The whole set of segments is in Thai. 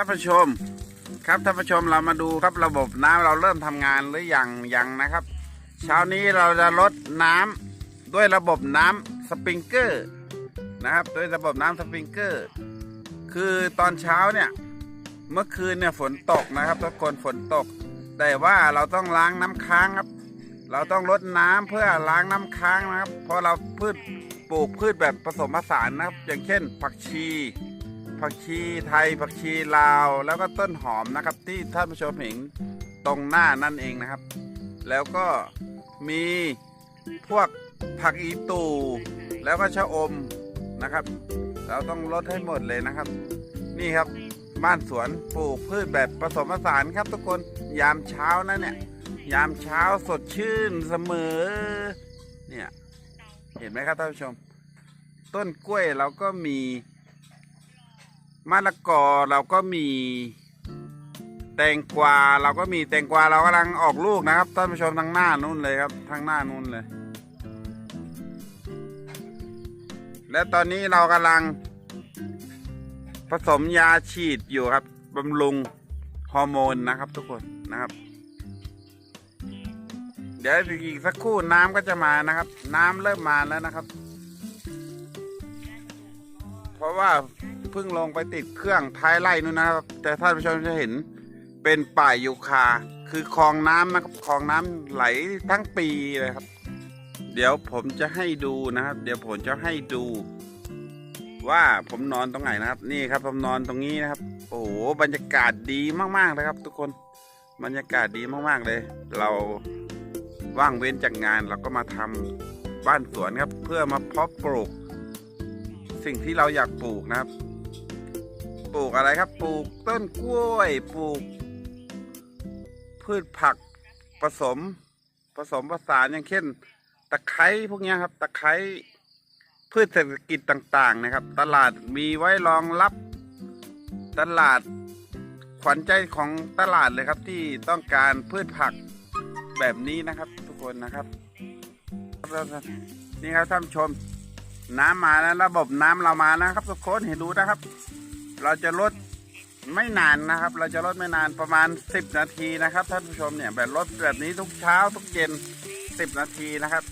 ท่านผู้ชม ครับท่านผู้ชมเรามาดูครับระบบน้ำเราเริ่มทำงานหรืออยังยังนะครับ เช้านี้เราจะลดน้ำด้วยระบบน้ำสปริงเกอร์นะครับด้วยระบบน้ำสปริงเกอร์ คือตอนเช้าเนี่ยเมื่อคืนเนี่ยฝนตกนะครับทุกคนฝนตก แต่ว่าเราต้องล้างน้ำค้างครับ เราต้องลดน้ำเพื่อล้างน้ำค้างนะครับ เพราะเราพืชปลูกพืชแบบผสมผสานนะครับ อย่างเช่น ผักชี ผักชีไทยผักชีลาว แล้วก็ต้นหอมนะครับ ที่ท่านผู้ชมเห็นตรงหน้านั่นเองนะครับ แล้วก็มีพวกผักอีตูแล้วก็ชะอมนะครับ เราต้องลดให้หมดเลยนะครับ นี่ครับบ้านสวนปลูกพืชแบบผสมผสานครับทุกคนยามเช้านะเนี่ย ยามเช้าสดชื่นเสมอ เนี่ย เห็นไหมครับท่านผู้ชม ต้นกล้วยเราก็มี มะละกอเราก็มีแตงกวาเราก็มีแตงกวาเรากำลังออกลูกนะครับท่านผู้ชมทางหน้านู้นเลยครับทางหน้านู้นเลย และตอนนี้เรากำลัง ผสมยาฉีดอยู่ครับบำรุงฮอร์โมนนะครับทุกคนนะครับ เดี๋ยวอีกสักครู่น้ำก็จะมานะครับ น้ำเริ่มมาแล้วนะครับ เพราะว่า เพิ่งลงไปติดเครื่องท้ายไร่นู่นนะครับ แต่ท่านผู้ชมจะเห็นเป็นป่ายยูคา คือคลองน้ำนะครับคลองน้ำไหลทั้งปีเลยครับ เดี๋ยวผมจะให้ดูนะครับ เดี๋ยวผมจะให้ดู ว่าผมนอนตรงไหนนะครับ นี่ครับผมนอนตรงนี้นะครับ โอ้โหบรรยากาศดีมากๆเลยครับ ทุกคนบรรยากาศดีมากๆเลย เราว่างเว้นจากงานเราก็มาทำบ้านสวนครับ เพื่อมาเพาะปลูก สิ่งที่เราอยากปลูกนะครับ ปลูกอะไรครับ ปลูกต้นกล้วย ปลูก พืชผักผสม ผสมผสานอย่างเช่น ตะไคร้พวกนี้ครับ ตะไคร้พืชเศรษฐกิจต่าง ๆ นะครับ ตลาดมีไว้รองรับตลาดขวัญใจของตลาดเลยครับที่ต้องการพืชผักแบบนี้นะครับ ทุกคนนะครับ นี่ครับท่านชม น้ำมาแล้วระบบน้ำเรามานะครับ ทุกคนเห็นดูนะครับ เราจะลดไม่นานนะครับ เราจะลดไม่นานประมาณ 10 นาทีนะครับท่านผู้ชมเนี่ยแบบลดแบบนี้ทุกเช้าทุกเย็น 10 นาทีนะครับ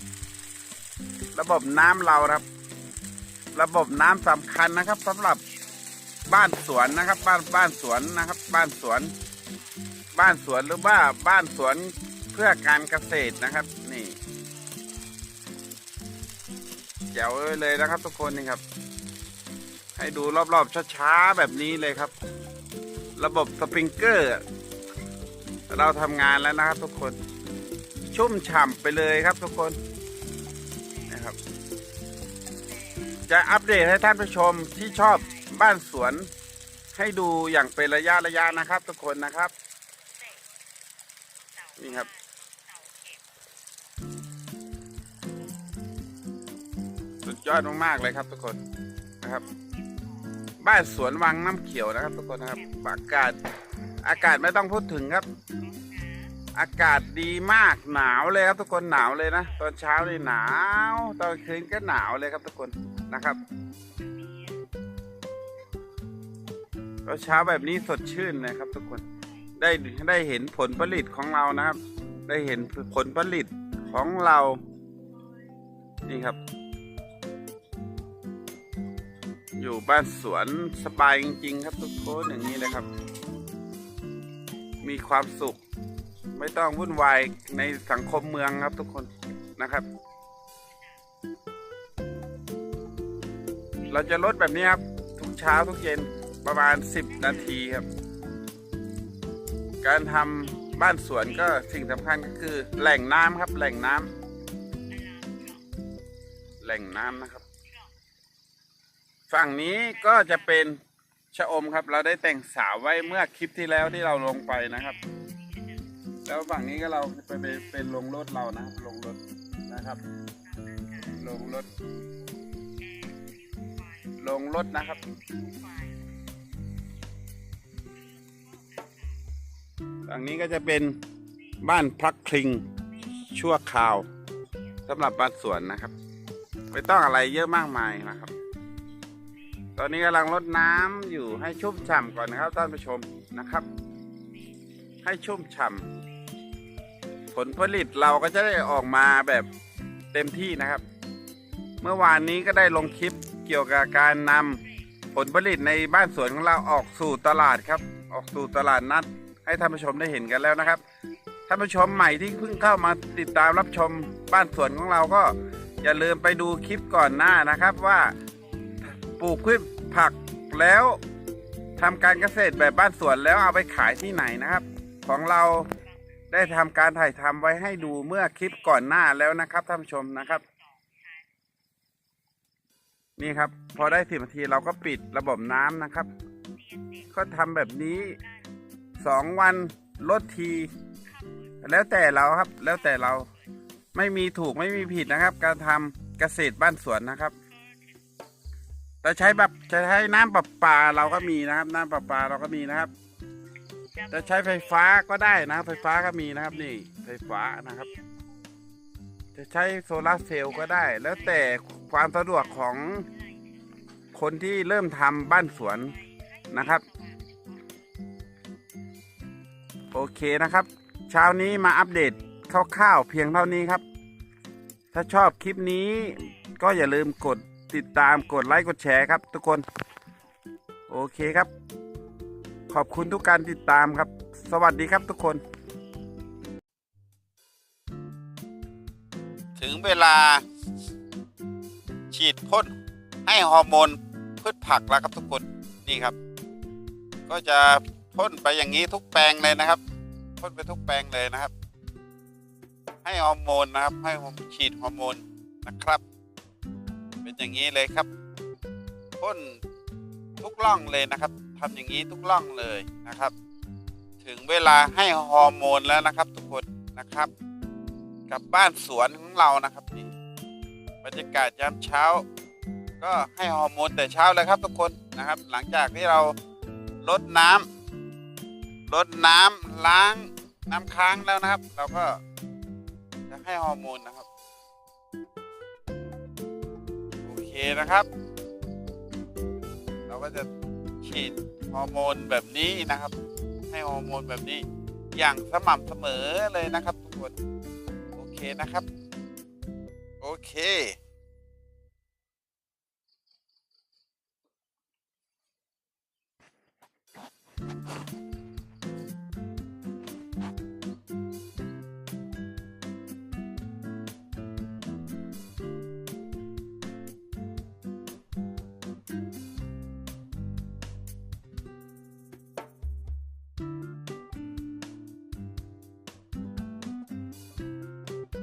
ระบบน้ำเราครับ ระบบน้ำสำคัญนะครับสำหรับบ้านสวนนะครับ บ้านบ้านสวนนะครับ บ้านสวน บ้านสวนหรือว่าบ้านสวนเพื่อการเกษตรนะครับ นี่แจ๋วเลยนะครับทุกคนนี่ครับ ให้ดูรอบๆช้าๆแบบนี้เลยครับ ระบบสปริงเกอร์ เราทำงานแล้วนะครับทุกคน ชุ่มฉ่ำไปเลยครับทุกคนนะครับ จะอัปเดตให้ท่านผู้ชมที่ชอบบ้านสวน ให้ดูอย่างเป็นระยะระยะนะครับ ทุกคนนะครับนี่ครับสุดยอดมากๆเลยครับทุกคน นะครับ บ้านสวนวังน้ำเขียวนะครับ ทุกคนนะครับอากาศอากาศไม่ต้องพูดถึงครับ อากาศดีมากหนาวเลยครับทุกคนหนาวเลยนะตอนเช้านี่หนาว ตอนคืนก็หนาวเลยครับทุกคนนะครับตอนเช้าแบบนี้สดชื่นเลยครับ ทุกคนได้ได้เห็นผลผลิตของเรานะครับ ได้เห็นผลผลิตของเรานี่ครับ อยู่บ้านสวนสบายจริง ๆ ครับทุกคนอย่างนี้เลยครับ มีความสุข ไม่ต้องวุ่นวายในสังคมเมืองครับทุกคนนะครับ เราจะลดแบบนี้ครับ ทุกเช้าทุกเย็นประมาณ 10 นาทีครับ การทำบ้านสวนก็สิ่งสำคัญก็คือแหล่งน้ำครับ แหล่งน้ำแหล่งน้ำนะครับ ฝั่งนี้ก็จะเป็นชะอมครับ เราได้แต่งสาวไว้เมื่อคลิปที่แล้วที่เราลงไปนะครับ แล้วฝั่งนี้ก็เราไปไปเป็นลงรถเรานะครับลงรถนะครับ ลงรถ ลงรถนะครับ ฝั่งนี้ก็จะเป็นบ้านพักคลิงชั่วคราวสำหรับบ้านสวนนะครับ ไม่ต้องอะไรเยอะมากมายนะครับ ตอนนี้กำลังรดน้ำอยู่ให้ชุ่มฉ่ำก่อนนะครับท่านผู้ชมนะครับ ให้ชุ่มฉ่ำผลผลิตเราก็จะได้ออกมาแบบเต็มที่นะครับ เมื่อวานนี้ก็ได้ลงคลิปเกี่ยวกับการนำผลผลิตในบ้านสวนของเราออกสู่ตลาดครับ ออกสู่ตลาดนัด ให้ท่านผู้ชมได้เห็นกันแล้วนะครับท่านผู้ชมใหม่ที่เพิ่งเข้ามาติดตามรับชมบ้านสวนของเราก็อย่าลืมไปดูคลิปก่อนหน้านะครับว่า ปลูกพืชผักแล้วทำการเกษตรแบบบ้านสวนแล้วเอาไปขายที่ไหนนะครับ ของเราได้ทำการถ่ายทำไว้ให้ดูเมื่อคลิปก่อนหน้าแล้วนะครับท่านผู้ชมนะครับ นี่ครับ พอได้สิบนาทีเราก็ปิดระบบน้ำนะครับ ก็ทำแบบนี้สองวันลดที แล้วแต่เราครับ แล้วแต่เราไม่มีถูกไม่มีผิดนะครับ การทำเกษตรบ้านสวนนะครับ แต่ใช้แบบจะใช้น้ำประปาเราก็มีนะครับ น้ำประปาเราก็มีนะครับ จะใช้ไฟฟ้าก็ได้นะครับ ไฟฟ้าก็มีนะครับ นี่ ไฟฟ้านะครับ จะใช้โซลาร์เซลล์ก็ได้ แล้วแต่ความสะดวกของคนที่เริ่มทำบ้านสวนนะครับ โอเคนะครับ เช้านี้มาอัปเดตคร่าวๆเพียงเท่านี้ครับ ถ้าชอบคลิปนี้ก็อย่าลืมกด ติดตามกดไลค์กดแชร์ครับ ทุกคน โอเคครับ ขอบคุณทุกการติดตามครับ สวัสดีครับทุกคน ถึงเวลา ฉีดพ่นให้ฮอร์โมนพืชผักแล้วครับทุกคนนี่ครับ ก็จะพ่นไปอย่างนี้ทุกแปลงเลยนะครับพ่นไปทุกแปลงเลยนะครับ ให้ฮอร์โมนนะครับ ให้ฉีดฮอร์โมนนะครับ เป็นอย่างนี้เลยครับพ่นทุกร่องเลยนะครับทำอย่างนี้ทุกร่องเลยนะครับ ถึงเวลาให้ฮอร์โมนแล้วนะครับ ทุกคนนะครับ กับบ้านสวนของเรานะครับนี่บรรยากาศยามเช้า ก็ให้ฮอร์โมนแต่เช้าเลยครับ ทุกคนนะครับ หลังจากที่เราลดน้ำลดน้ำล้างน้ำค้างแล้วนะครับ เราก็จะให้ฮอร์โมนนะครับ นะครับ เราก็จะฉีดฮอร์โมนแบบนี้นะครับ ให้ฮอร์โมนแบบนี้ อย่างสม่ำเสมอเลยนะครับทุกคน โอเคนะครับ โอเค